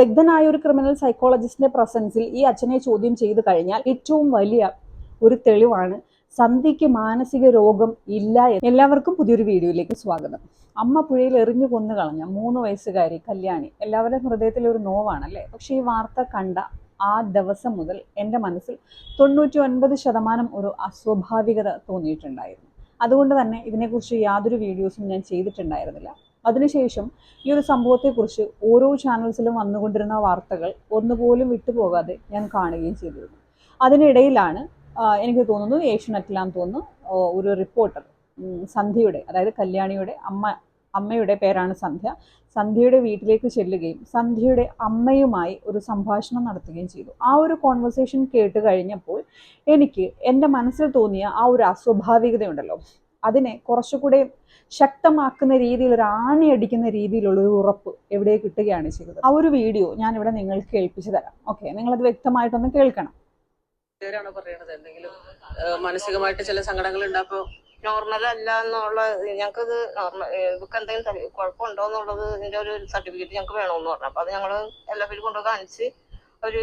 വിദഗ്ധനായ ഒരു ക്രിമിനൽ സൈക്കോളജിസ്റ്റിന്റെ പ്രസൻസിൽ ഈ അച്ഛനെ ചോദ്യം ചെയ്തു കഴിഞ്ഞാൽ ഏറ്റവും വലിയ ഒരു തെളിവാണ്. സന്ധ്യയ്ക്ക് മാനസിക രോഗം ഇല്ല എല്ലാവർക്കും പുതിയൊരു വീഡിയോയിലേക്ക് സ്വാഗതം. അമ്മ പുഴയിൽ എറിഞ്ഞു കൊന്നു കളഞ്ഞ മൂന്ന് വയസ്സുകാരി കല്യാണി എല്ലാവരുടെയും ഹൃദയത്തിൽ ഒരു നോവാണല്ലേ? പക്ഷേ ഈ വാർത്ത കണ്ട ആ ദിവസം മുതൽ എന്റെ മനസ്സിൽ തൊണ്ണൂറ്റി ഒൻപത് ശതമാനം ഒരു അസ്വാഭാവികത തോന്നിയിട്ടുണ്ടായിരുന്നു. അതുകൊണ്ട് തന്നെ ഇതിനെക്കുറിച്ച് യാതൊരു വീഡിയോസും ഞാൻ ചെയ്തിട്ടുണ്ടായിരുന്നില്ല. അതിനുശേഷം ഈ ഒരു സംഭവത്തെക്കുറിച്ച് ഓരോ ചാനൽസിലും വന്നുകൊണ്ടിരുന്ന വാർത്തകൾ ഒന്നുപോലും വിട്ടുപോകാതെ ഞാൻ കാണുകയും ചെയ്തിരുന്നു. അതിനിടയിലാണ് എനിക്ക് തോന്നുന്നു ഏഷ്യനെറ്റിലാന്ന് തോന്നുന്നു ഒരു റിപ്പോർട്ടർ സന്ധ്യയുടെ അതായത് കല്യാണിയുടെ അമ്മ അമ്മയുടെ പേരാണ് സന്ധ്യ. സന്ധ്യയുടെ വീട്ടിലേക്ക് ചെല്ലുകയും സന്ധ്യയുടെ അമ്മയുമായി ഒരു സംഭാഷണം നടത്തുകയും ചെയ്തു. ആ ഒരു കോൺവെർസേഷൻ കേട്ട് കഴിഞ്ഞപ്പോൾ എനിക്ക് എന്റെ മനസ്സിൽ തോന്നിയ ആ ഒരു അസ്വാഭാവികതയുണ്ടല്ലോ. അതിനെ കുറച്ചുകൂടെ ശക്തമാക്കുന്ന രീതിയിൽ ഒരു ആണി അടിക്കുന്ന രീതിയിലുള്ള ഒരു ഉറപ്പ് എവിടെ കിട്ടുകയാണ് ചെയ്തത്? ആ ഒരു വീഡിയോ ഞാൻ ഇവിടെ നിങ്ങൾക്ക് കേൾപ്പിച്ചു തരാം. ഓക്കെ അത് വ്യക്തമായിട്ടൊന്ന് കേൾക്കണം. പേരാണ് പറയണത്? എന്തെങ്കിലും മാനസികമായിട്ട് ചില സങ്കടങ്ങൾ ഉണ്ടാപ്പോ നോർമൽ അല്ല എന്നുള്ള ഞങ്ങൾക്കത് നോർമൽ ഇവർക്ക് എന്തെങ്കിലും കുഴപ്പമുണ്ടോ എന്നുള്ളത് ഇതിന്റെ ഒരു സർട്ടിഫിക്കറ്റ് ഞങ്ങൾക്ക് വേണമെന്ന് പറഞ്ഞു. അപ്പൊ അത് ഞങ്ങൾ എല്ലാ പേരും കൊണ്ടുപോയി കാണിച്ച് ഒരു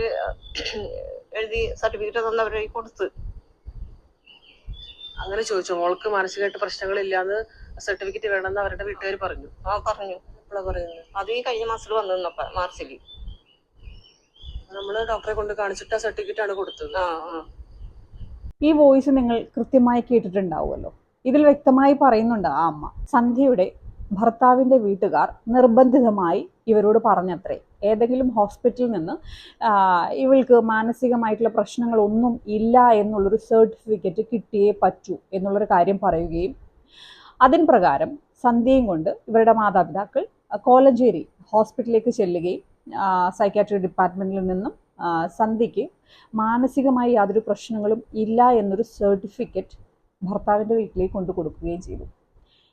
എഴുതി സർട്ടിഫിക്കറ്റ് തന്നവരെ കൊടുത്ത് അങ്ങനെ ചോദിച്ചു. മോൾക്ക് മാനസികമായിട്ട് പ്രശ്നങ്ങളില്ലാന്ന് സർട്ടിഫിക്കറ്റ് വേണമെന്ന് അവരുടെ വീട്ടുകാർ പറഞ്ഞു. ആ പറഞ്ഞു. പറയുന്നത്. അത് ഈ കഴിഞ്ഞ മാസത്തിൽ വന്നു നിന്നപ്പ മാർച്ചിൽ നമ്മൾ ഡോക്ടറെ കൊണ്ട് കാണിച്ചിട്ട് ആ സർട്ടിഫിക്കറ്റ് ആണ് കൊടുത്തത്. ആ ആ. ഈ വോയിസ് നിങ്ങൾ കൃത്യമായി കേട്ടിട്ടുണ്ടാവുമല്ലോ. ഇതിൽ വ്യക്തമായി പറയുന്നുണ്ട് ആ അമ്മ. സന്ധ്യയുടെ ഭർത്താവിന്റെ വീട്ടുകാർ നിർബന്ധിതമായി ഇവരോട് പറഞ്ഞത്രേ. ഏതെങ്കിലും ഹോസ്പിറ്റലിൽ നിന്ന് ഇവൾക്ക് മാനസികമായിട്ടുള്ള പ്രശ്നങ്ങളൊന്നും ഇല്ല എന്നുള്ളൊരു സർട്ടിഫിക്കറ്റ് കിട്ടിയേ പറ്റൂ എന്നുള്ളൊരു കാര്യം പറയുകയും അതിൻ പ്രകാരം സന്ധ്യയും കൊണ്ട് ഇവരുടെ മാതാപിതാക്കൾ കോലഞ്ചേരി ഹോസ്പിറ്റലിലേക്ക് ചെല്ലുകയും സൈക്കാട്രി ഡിപ്പാർട്ട്മെന്റിൽ നിന്നും സന്ധ്യയ്ക്ക് മാനസികമായി യാതൊരു പ്രശ്നങ്ങളും ഇല്ല എന്നൊരു സർട്ടിഫിക്കറ്റ് ഭർത്താവിന്റെ വീട്ടിലേക്ക് കൊണ്ടു കൊടുക്കുകയും ചെയ്തു.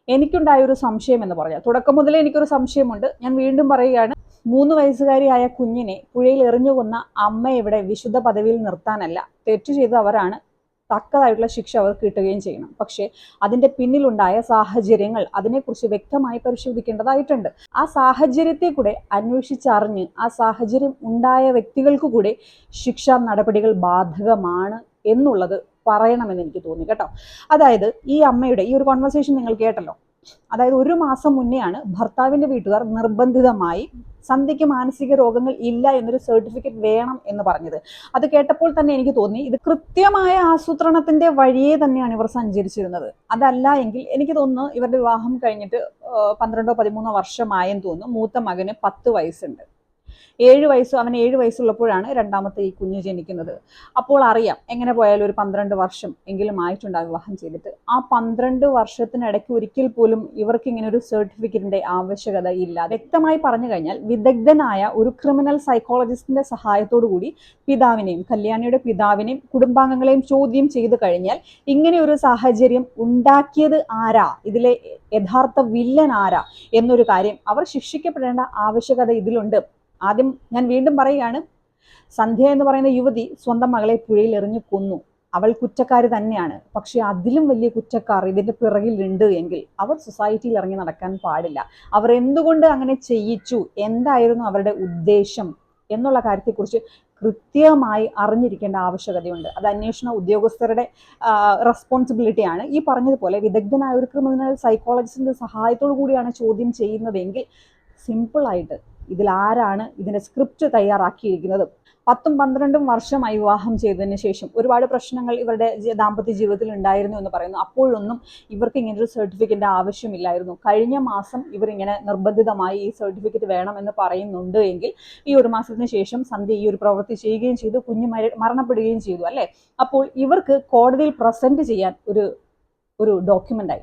എനിക്കുണ്ടായ ഒരു സംശയം എന്ന് പറഞ്ഞാൽ തുടക്കം മുതലേ എനിക്കൊരു സംശയമുണ്ട്. ഞാൻ വീണ്ടും പറയുകയാണ് മൂന്ന് വയസ്സുകാരിയായ കുഞ്ഞിനെ പുഴയിൽ എറിഞ്ഞു കൊന്ന അമ്മ ഇവിടെ വിശുദ്ധ പദവിയിൽ നിർത്താനല്ല. തെറ്റ് ചെയ്ത അവരാണ് തക്കതായിട്ടുള്ള ശിക്ഷ അവർക്ക് കിട്ടുകയും ചെയ്യണം. പക്ഷേ അതിന്റെ പിന്നിലുണ്ടായ സാഹചര്യങ്ങൾ അതിനെക്കുറിച്ച് വ്യക്തമായി പരിശോധിക്കേണ്ടതായിട്ടുണ്ട്. ആ സാഹചര്യത്തെ കൂടെ അന്വേഷിച്ചറിഞ്ഞ് ആ സാഹചര്യം ഉണ്ടായ വ്യക്തികൾക്ക് കൂടെ ശിക്ഷാ നടപടികൾ ബാധകമാണ് എന്നുള്ളത് പറയണമെന്ന് എനിക്ക് തോന്നി കേട്ടോ. അതായത് ഈ അമ്മയുടെ ഈ ഒരു കോൺവെർസേഷൻ നിങ്ങൾ കേട്ടല്ലോ. അതായത് ഒരു മാസം മുന്നെയാണ് ഭർത്താവിന്റെ വീട്ടുകാർ നിർബന്ധിതമായി സന്ധ്യയ്ക്ക് മാനസിക രോഗങ്ങൾ ഇല്ല എന്നൊരു സർട്ടിഫിക്കറ്റ് വേണം എന്ന് പറഞ്ഞത്. അത് കേട്ടപ്പോൾ തന്നെ എനിക്ക് തോന്നി ഇത് കൃത്യമായ ആസൂത്രണത്തിന്റെ വഴിയെ തന്നെയാണ് ഇവർ സഞ്ചരിച്ചിരുന്നത്. അതല്ല എങ്കിൽ എനിക്ക് തോന്നുന്നു ഇവരുടെ വിവാഹം കഴിഞ്ഞിട്ട് പന്ത്രണ്ടോ പതിമൂന്നോ വർഷമായെന്ന് തോന്നുന്നു. മൂത്ത മകന് പത്ത് വയസ്സുണ്ട്. ഏഴ് വയസ്സ് അവൻ ഏഴ് വയസ്സുള്ളപ്പോഴാണ് രണ്ടാമത്തെ ഈ കുഞ്ഞ് ജനിക്കുന്നത്. അപ്പോൾ അറിയാം എങ്ങനെ പോയാലും ഒരു പന്ത്രണ്ട് വർഷം എങ്കിലും ആയിട്ടുണ്ടാകും വിവാഹം ചെയ്തിട്ട്. ആ പന്ത്രണ്ട് വർഷത്തിനിടയ്ക്ക് ഒരിക്കൽ പോലും ഇവർക്ക് ഇങ്ങനെ ഒരു സർട്ടിഫിക്കറ്റിന്റെ ആവശ്യകത ഇല്ല. വ്യക്തമായി പറഞ്ഞു കഴിഞ്ഞാൽ വിദഗ്ധനായ ഒരു ക്രിമിനൽ സൈക്കോളജിസ്റ്റിന്റെ സഹായത്തോടു കൂടി പിതാവിനെയും കല്യാണിയുടെ പിതാവിനെയും കുടുംബാംഗങ്ങളെയും ചോദ്യം ചെയ്തു കഴിഞ്ഞാൽ ഇങ്ങനെ ഒരു സാഹചര്യം ഉണ്ടാക്കിയത് ആരാ? ഇതിലെ യഥാർത്ഥ വില്ലൻ ആരാ? എന്നൊരു കാര്യം അവർ ശിക്ഷിക്കപ്പെടേണ്ട ആവശ്യകത ഇതിലുണ്ട്. ആദ്യം ഞാൻ വീണ്ടും പറയുകയാണ് സന്ധ്യ എന്ന് പറയുന്ന യുവതി സ്വന്തം മകളെ പുഴയിൽ എറിഞ്ഞു കൊന്നു. അവൾ കുറ്റക്കാരി തന്നെയാണ്. പക്ഷെ അതിലും വലിയ കുറ്റക്കാർ ഇതിന്റെ പിറകിലുണ്ട് എങ്കിൽ അവർ സൊസൈറ്റിയിൽ ഇറങ്ങി നടക്കാൻ പാടില്ല. അവർ എന്തുകൊണ്ട് അങ്ങനെ ചെയ്യിച്ചു? എന്തായിരുന്നു അവരുടെ ഉദ്ദേശം? എന്നുള്ള കാര്യത്തെക്കുറിച്ച് കൃത്യമായി അറിഞ്ഞിരിക്കേണ്ട ആവശ്യകതയുണ്ട്. അത് അന്വേഷണ ഉദ്യോഗസ്ഥരുടെ റെസ്പോൺസിബിലിറ്റിയാണ് ഈ പറഞ്ഞതുപോലെ വിദഗ്ധനായ ഒരു ക്രിമിനൽ സൈക്കോളജിസ്റ്റിന്റെ സഹായത്തോടു കൂടിയാണ് ചോദ്യം ചെയ്യുന്നതെങ്കിൽ സിമ്പിളായിട്ട് ഇതിൽ ആരാണ് ഇതിന്റെ സ്ക്രിപ്റ്റ് തയ്യാറാക്കിയിരിക്കുന്നത്? പത്തും പന്ത്രണ്ടും വർഷമായി വിവാഹം ചെയ്തതിന് ശേഷം ഒരുപാട് പ്രശ്നങ്ങൾ ഇവരുടെ ദാമ്പത്യ ജീവിതത്തിൽ ഉണ്ടായിരുന്നു എന്ന് പറയുന്നു. അപ്പോഴൊന്നും ഇവർക്ക് ഇങ്ങനൊരു ഒരു സർട്ടിഫിക്കറ്റിന്റെ ആവശ്യമില്ലായിരുന്നു. കഴിഞ്ഞ മാസം ഇവർ ഇങ്ങനെ നിർബന്ധിതമായി ഈ സർട്ടിഫിക്കറ്റ് വേണമെന്ന് പറയുന്നുണ്ട് എങ്കിൽ ഈ ഒരു മാസത്തിന് ശേഷം സന്ധ്യ ഈ ഒരു പ്രവൃത്തി ചെയ്യുകയും ചെയ്തു കുഞ്ഞ് മര- മരണപ്പെടുകയും ചെയ്തു അല്ലേ? അപ്പോൾ ഇവർക്ക് കോടതിയിൽ പ്രസന്റ് ചെയ്യാൻ ഒരു ഒരു ഡോക്യുമെന്റായി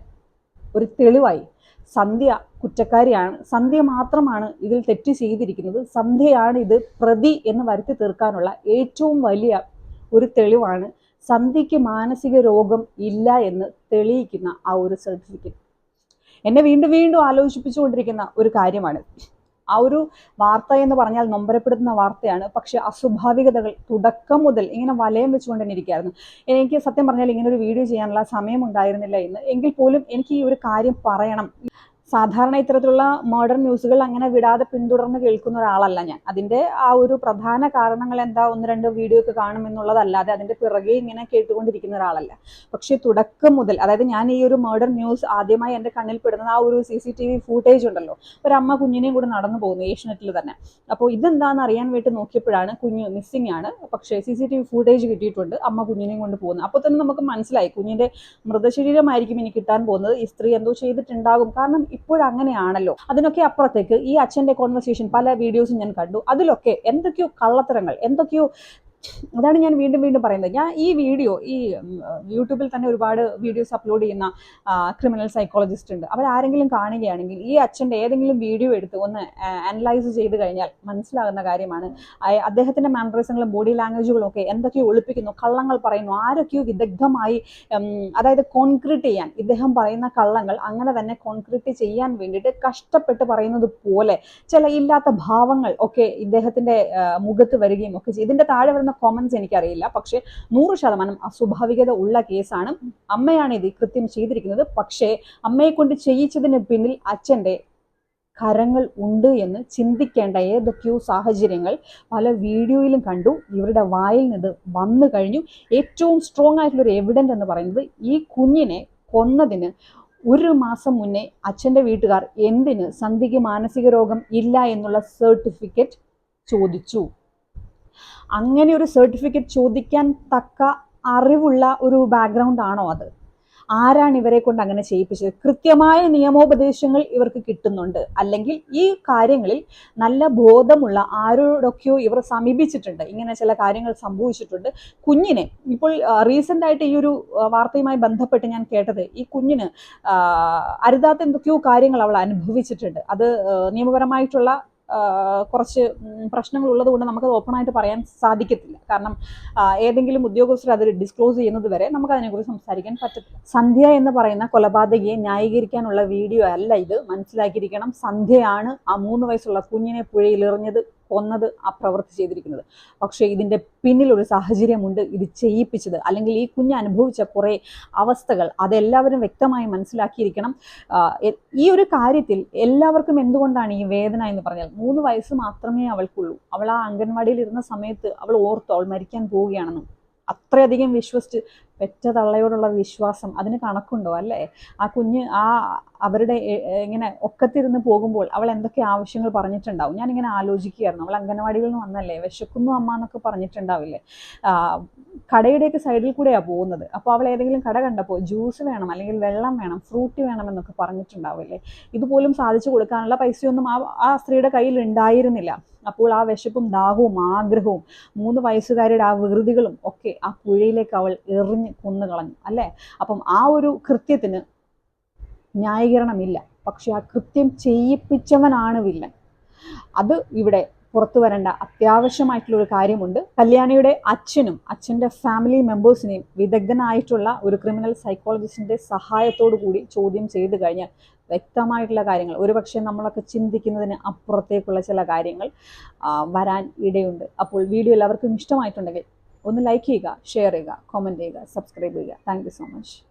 ഒരു തെളിവായി. സന്ധ്യ കുറ്റക്കാരിയാണ്. സന്ധ്യ മാത്രമാണ് ഇതിൽ തെറ്റ് ചെയ്തിരിക്കുന്നത്. സന്ധ്യയാണ് ഇത് പ്രതി എന്ന് വരുത്തി തീർക്കാനുള്ള ഏറ്റവും വലിയ ഒരു തെളിവാണ്. സന്ധ്യയ്ക്ക് മാനസിക രോഗം ഇല്ല എന്ന് തെളിയിക്കുന്ന ആ ഒരു സർട്ടിഫിക്കറ്റ് എന്നെ വീണ്ടും വീണ്ടും ആലോചിപ്പിച്ചുകൊണ്ടിരിക്കുന്ന ഒരു കാര്യമാണ്. ആ ഒരു വാർത്ത എന്ന് പറഞ്ഞാൽ നൊമ്പരപ്പെടുത്തുന്ന വാർത്തയാണ്. പക്ഷെ അസ്വാഭാവികതകൾ തുടക്കം മുതൽ ഇങ്ങനെ വലയം വെച്ചുകൊണ്ട് തന്നെ ഇരിക്കുകയായിരുന്നു എനിക്ക് സത്യം പറഞ്ഞാൽ ഇങ്ങനെ ഒരു വീഡിയോ ചെയ്യാനുള്ള സമയം ഉണ്ടായിരുന്നില്ല എന്ന് എങ്കിൽ പോലും എനിക്ക് ഈ ഒരു കാര്യം പറയണം. സാധാരണ ഇത്തരത്തിലുള്ള മോഡേൺ ന്യൂസുകൾ അങ്ങനെ വിടാതെ പിന്തുടർന്ന് കേൾക്കുന്ന ഒരാളല്ല ഞാൻ. അതിന്റെ ആ ഒരു പ്രധാന കാരണങ്ങൾ എന്താ ഒന്ന് രണ്ട് വീഡിയോ ഒക്കെ കാണും എന്നുള്ളതല്ലാതെ അതിന്റെ പിറകെ ഇങ്ങനെ കേട്ടുകൊണ്ടിരിക്കുന്ന ഒരാളല്ല. പക്ഷേ തുടക്കം മുതൽ അതായത് ഞാൻ ഈ ഒരു മോഡേൺ ന്യൂസ് ആദ്യമായി എന്റെ കണ്ണിൽ പെടുന്ന ആ ഒരു C C T V footage ഉണ്ടല്ലോ. ഒരു അമ്മ കുഞ്ഞിനെയും കൂടെ നടന്നു പോകുന്നു ഏഷ്യനെറ്റിൽ തന്നെ. അപ്പോൾ ഇതെന്താണെന്ന് അറിയാൻ വേണ്ടി നോക്കിയപ്പോഴാണ് കുഞ്ഞ് മിസ്സിംഗ് ആണ്. പക്ഷേ C C T V footage കിട്ടിയിട്ടുണ്ട് അമ്മ കുഞ്ഞിനെയും കൊണ്ട് പോകുന്നത് അപ്പോൾ തന്നെ നമുക്ക് മനസ്സിലായി കുഞ്ഞിന്റെ മൃതശരീരമായിരിക്കും ഇനി കിട്ടാൻ പോകുന്നത്. ഈ സ്ത്രീ എന്തോ ചെയ്തിട്ടുണ്ടാകും. കാരണം ഇപ്പോഴങ്ങനെയാണല്ലോ. അതിനൊക്കെ അപ്പുറത്തേക്ക് ഈ അച്ഛന്റെ കോൺവെർസേഷൻ പല വീഡിയോസും ഞാൻ കണ്ടു. അതിലൊക്കെ എന്തൊക്കെയോ കള്ളത്തരങ്ങൾ എന്തൊക്കെയോ അതാണ് ഞാൻ വീണ്ടും വീണ്ടും പറയുന്നത്. ഞാൻ ഈ വീഡിയോ ഈ യൂട്യൂബിൽ തന്നെ ഒരുപാട് വീഡിയോസ് അപ്ലോഡ് ചെയ്യുന്ന ക്രിമിനൽ സൈക്കോളജിസ്റ്റ് ഉണ്ട്. അവരാരെങ്കിലും കാണുകയാണെങ്കിൽ ഈ അച്ഛന്റെ ഏതെങ്കിലും വീഡിയോ എടുത്ത് ഒന്ന് അനലൈസ് ചെയ്ത് കഴിഞ്ഞാൽ മനസ്സിലാകുന്ന കാര്യമാണ്. അദ്ദേഹത്തിന്റെ മാനറിസങ്ങളും ബോഡി ലാംഗ്വേജുകളും ഒക്കെ എന്തൊക്കെയോ ഒളിപ്പിക്കുന്നു കള്ളങ്ങൾ പറയുന്നു ആരൊക്കെയോ വിദഗ്ധമായി അതായത് കോൺക്രീറ്റ് ചെയ്യാൻ ഇദ്ദേഹം പറയുന്ന കള്ളങ്ങൾ അങ്ങനെ തന്നെ കോൺക്രീറ്റ് ചെയ്യാൻ വേണ്ടിയിട്ട് കഷ്ടപ്പെട്ട് പറയുന്നത് പോലെ ചില ഇല്ലാത്ത ഭാവങ്ങൾ ഒക്കെ ഇദ്ദേഹത്തിന്റെ മുഖത്ത് വരികയും ഒക്കെ ചെയ്യും. ഇതിന്റെ താഴെ വരുന്ന കോമൻസ് എനിക്കറിയില്ല. പക്ഷേ നൂറ് ശതമാനം അസ്വാഭാവികത ഉള്ള കേസാണ് അമ്മയാണ് ഇത് കൃത്യം ചെയ്തിരിക്കുന്നത്. പക്ഷേ അമ്മയെ കൊണ്ട് ചെയ്യിച്ചതിന് പിന്നിൽ അച്ഛന്റെ കരങ്ങൾ ഉണ്ട് എന്ന് ചിന്തിക്കേണ്ട ഏതൊക്കെയോ സാഹചര്യങ്ങൾ പല വീഡിയോയിലും കണ്ടു. ഇവരുടെ വായിൽ നിന്ന് വന്നു കഴിഞ്ഞു. ഏറ്റവും സ്ട്രോങ് ആയിട്ടുള്ള ഒരു എവിഡന്റ് എന്ന് പറയുന്നത് ഈ കുഞ്ഞിനെ കൊന്നതിന് ഒരു മാസം മുന്നേ അച്ഛന്റെ വീട്ടുകാർ എന്തിന് സന്ധിക്ക് മാനസിക രോഗം ഇല്ല എന്നുള്ള സർട്ടിഫിക്കറ്റ് ചോദിച്ചു. അങ്ങനെ ഒരു സർട്ടിഫിക്കറ്റ് ചോദിക്കാൻ തക്ക അറിവുള്ള ഒരു ബാക്ക്ഗ്രൗണ്ട് ആണോ അത്? ആരാണ് ഇവരെ കൊണ്ട് അങ്ങനെ ചെയ്യിപ്പിച്ചത്? കൃത്യമായ നിയമോപദേശങ്ങൾ ഇവർക്ക് കിട്ടുന്നുണ്ട്. അല്ലെങ്കിൽ ഈ കാര്യങ്ങളിൽ നല്ല ബോധമുള്ള ആരോടൊക്കെയോ ഇവർ സമീപിച്ചിട്ടുണ്ട്. ഇങ്ങനെ ചില കാര്യങ്ങൾ സംഭവിച്ചിട്ടുണ്ട്. കുഞ്ഞിനെ ഇപ്പോൾ റീസെന്റ് ആയിട്ട് ഈ ഒരു വാർത്തയുമായി ബന്ധപ്പെട്ട് ഞാൻ കേട്ടത് ഈ കുഞ്ഞിന് അരുതാത്ത എന്തൊക്കെയോ കാര്യങ്ങൾ അവൾ അനുഭവിച്ചിട്ടുണ്ട്. അത് നിയമപരമായിട്ടുള്ള കുറച്ച് ഉള്ളത് കൊണ്ട് നമുക്കത് ഓപ്പണായിട്ട് പറയാൻ സാധിക്കത്തില്ല. കാരണം ഏതെങ്കിലും ഉദ്യോഗസ്ഥർ അത് ഡിസ്ക്ലോസ് ചെയ്യുന്നത് വരെ നമുക്ക് അതിനെക്കുറിച്ച് സംസാരിക്കാൻ പറ്റത്തില്ല. സന്ധ്യ എന്ന് പറയുന്ന കൊലപാതകയെ ന്യായീകരിക്കാനുള്ള വീഡിയോ അല്ല ഇത്. മനസ്സിലാക്കിയിരിക്കണം സന്ധ്യയാണ് ആ മൂന്ന് വയസ്സുള്ള കുഞ്ഞിനെ പുഴയിൽ എറിഞ്ഞത് കൊന്നത് ആ പ്രവൃത്തി ചെയ്തിരിക്കുന്നത്. പക്ഷേ ഇതിന്റെ പിന്നിലൊരു സാഹചര്യമുണ്ട് ഇത് ചെയ്യിപ്പിച്ചത്. അല്ലെങ്കിൽ ഈ കുഞ്ഞ് അനുഭവിച്ച കുറേ അവസ്ഥകൾ അതെല്ലാവരും വ്യക്തമായി മനസ്സിലാക്കിയിരിക്കണം. ഈ ഒരു കാര്യത്തിൽ എല്ലാവർക്കും എന്തുകൊണ്ടാണ് ഈ വേദന എന്ന് പറഞ്ഞാൽ മൂന്ന് വയസ്സ് മാത്രമേ അവൾക്കുള്ളൂ. അവൾ ആ അംഗൻവാടിയിൽ ഇരുന്ന സമയത്ത് അവൾ ഓർത്തു അവൾ മരിക്കാൻ പോവുകയാണെന്നും അത്രയധികം വിശ്വസിച്ച് പെറ്റ തള്ളയോടുള്ള വിശ്വാസം അതിന് കണക്കുണ്ടോ അല്ലേ? ആ കുഞ്ഞ് ആ അവരുടെ ഇങ്ങനെ ഒക്കത്തിരുന്ന് പോകുമ്പോൾ അവൾ എന്തൊക്കെ ആവശ്യങ്ങൾ പറഞ്ഞിട്ടുണ്ടാവും. ഞാനിങ്ങനെ ആലോചിക്കുകയായിരുന്നു. അവൾ അംഗനവാടിയിൽ നിന്ന് വന്നല്ലേ? വിശക്കുന്നു അമ്മ എന്നൊക്കെ പറഞ്ഞിട്ടുണ്ടാവില്ലേ? കടയുടെയൊക്കെ സൈഡിൽ കൂടെയാണ് പോകുന്നത്. അപ്പോൾ അവൾ ഏതെങ്കിലും കട കണ്ടപ്പോൾ ജ്യൂസ് വേണം അല്ലെങ്കിൽ വെള്ളം വേണം ഫ്രൂട്ടി വേണം എന്നൊക്കെ പറഞ്ഞിട്ടുണ്ടാവില്ലേ? ഇതുപോലും സാധിച്ചു കൊടുക്കാനുള്ള പൈസയൊന്നും ആ ആ സ്ത്രീയുടെ കയ്യിൽ ഉണ്ടായിരുന്നില്ല. അപ്പോൾ ആ വിശപ്പും ദാഹവും ആഗ്രഹവും മൂന്ന് വയസ്സുകാരുടെ ആ വികൃതികളും ഒക്കെ ആ പുഴയിലേക്ക് അവൾ എറിഞ്ഞ് കൊന്നു കളഞ്ഞു അല്ലേ? അപ്പം ആ ഒരു കൃത്യത്തിന് ന്യായീകരണമില്ല. പക്ഷെ ആ കൃത്യം ചെയ്യിപ്പിച്ചവനാണ് വില്ലൻ. അത് ഇവിടെ പുറത്തു വരേണ്ട അത്യാവശ്യമായിട്ടുള്ള ഒരു കാര്യമുണ്ട്. കല്യാണിയുടെ അച്ഛനും അച്ഛന്റെ ഫാമിലി മെമ്പേഴ്സിനെയും വിദഗ്ധനായിട്ടുള്ള ഒരു ക്രിമിനൽ സൈക്കോളജിസ്റ്റിന്റെ സഹായത്തോടു കൂടി ചോദ്യം ചെയ്തു കഴിഞ്ഞാൽ വ്യക്തമായിട്ടുള്ള കാര്യങ്ങൾ. ഒരുപക്ഷെ നമ്മളൊക്കെ ചിന്തിക്കുന്നതിന് അപ്പുറത്തേക്കുള്ള ചില കാര്യങ്ങൾ വരാൻ ഇടയുണ്ട്. അപ്പോൾ വീഡിയോ എല്ലാവർക്കും ഇഷ്ടമായിട്ടുണ്ടെങ്കിൽ ഒന്ന് ലൈക്ക് ചെയ്യുക ഷെയർ ചെയ്യുക കോമന്റ് ചെയ്യുക സബ്സ്ക്രൈബ് ചെയ്യുക. Thank so much